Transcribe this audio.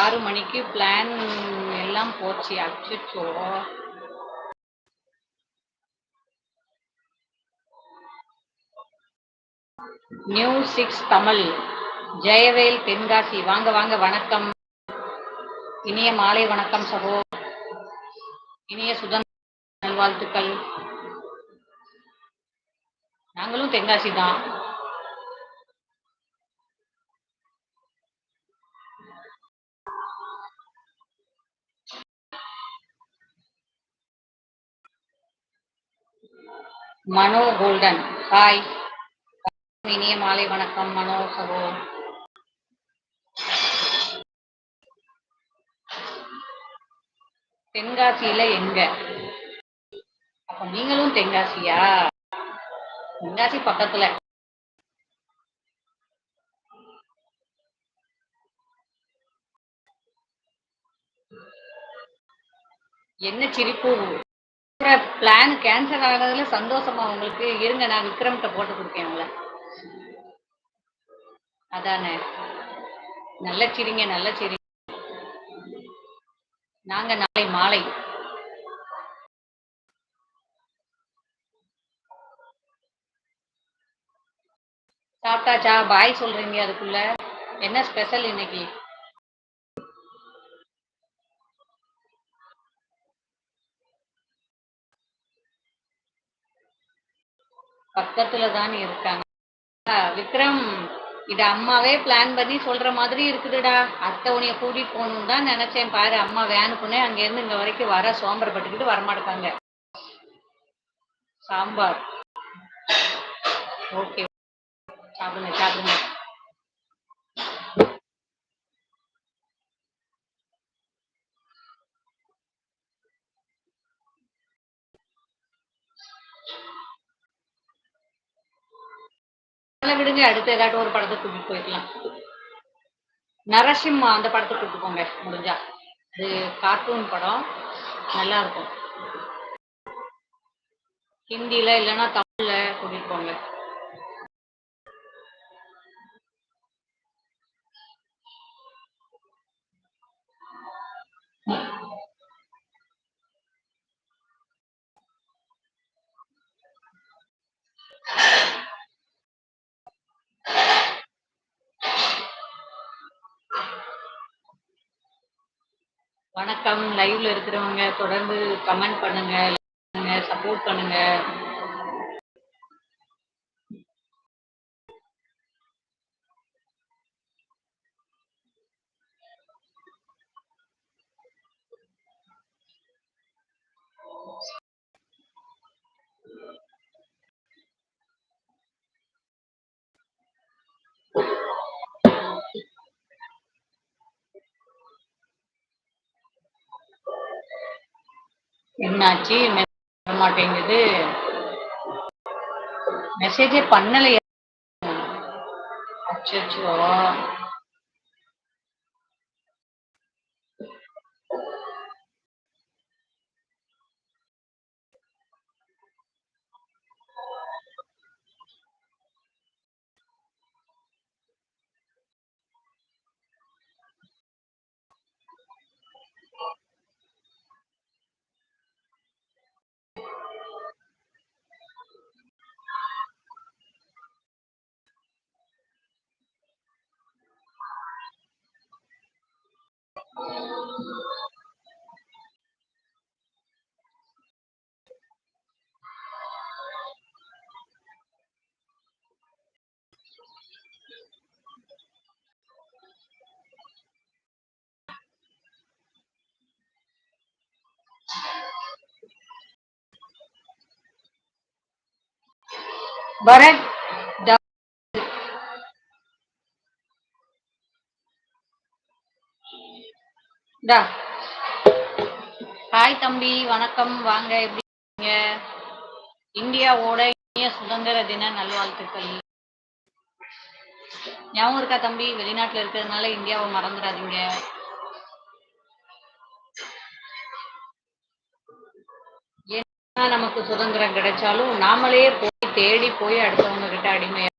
ஆறு மணிக்கு பிளான் எல்லாம் போச்சு அச்சோ நியூ சிக்ஸ் தமிழ் ஜெயவேல் தென்காசி. வாங்க வாங்க வணக்கம். இனிய மாலை வணக்கம் சகோ. இனிய சுதந்திர நல்வாழ்த்துக்கள். நாங்களும் தென்காசி தான். மனோ கோல்டன். ஹாய். இனிய மாலை வணக்கம் மனோ சகோ. தென்காசியில எங்க? அப்ப நீங்களும் தென்காசியா? தென்காசி பக்கத்துல. என்ன சிரிப்பு? பிளான் கேன்சல் ஆனதுல சந்தோஷமா உங்களுக்கு இருங்க நான் விக்ரம்கிட்ட போட்டு கொடுக்கேன் உங்களை. அதானே? நல்ல சிரிங்க நல்ல சிரிங்க நாங்க நாளை மாலை. சாப்பிட்டாச்சா? பாய் சொல்றீங்க அதுக்குள்ள. என்ன ஸ்பெஷல் இன்னைக்கு? பக்கத்துல தான் இருக்காங்க. விக்ரம் இது அம்மாவே பிளான் பண்ணி சொல்ற மாதிரி இருக்குதுடா. அத்தை உனைய கூட்டிட்டு போகணும்னு தான் நினைச்சேன். பாரு அம்மா வேனுக்குன்னே அங்க இருந்து இங்க வரைக்கும் வர சோம்பரப்பட்டுக்கிட்டு வரமாட்டாங்க சாம்பார். ஓகே சாப்பிடுங்க சாப்பிடுங்க. விடுங்க அடுத்து ஏதாட்டும் ஒரு படத்தை கூட்டிட்டு போயிடலாம் நரசிம்மா அந்த படத்தை கூட்டு போங்க முடிஞ்சா. அது கார்ட்டூன் படம் நல்லா இருக்கும். ஹிந்தில இல்லைன்னா தமிழ்ல கூட்டிட்டு போங்க. வணக்கம். லைவ்ல இருக்கிறவங்க தொடர்ந்து கமெண்ட் பண்ணுங்க சப்போர்ட் பண்ணுங்க. என்னாச்சு? வர மாட்டேங்குது மெசேஜே பண்ணலையா. அச்சோ பரத் ஹாய் தம்பி வணக்கம். வாங்க எப்படி இருக்கீங்க? இந்தியாவோட இனிய சுதந்திர தின நல்வாழ்த்துக்கள். ஞாபகம் இருக்கா தம்பி? வெளிநாட்டுல இருக்கிறதுனால இந்தியாவை மறந்துடாதீங்க. நமக்கு சுதந்திரம் கிடைச்சாலும் நாமளே போய் தேடி போய் அடுத்தவங்க கிட்ட அடிமையா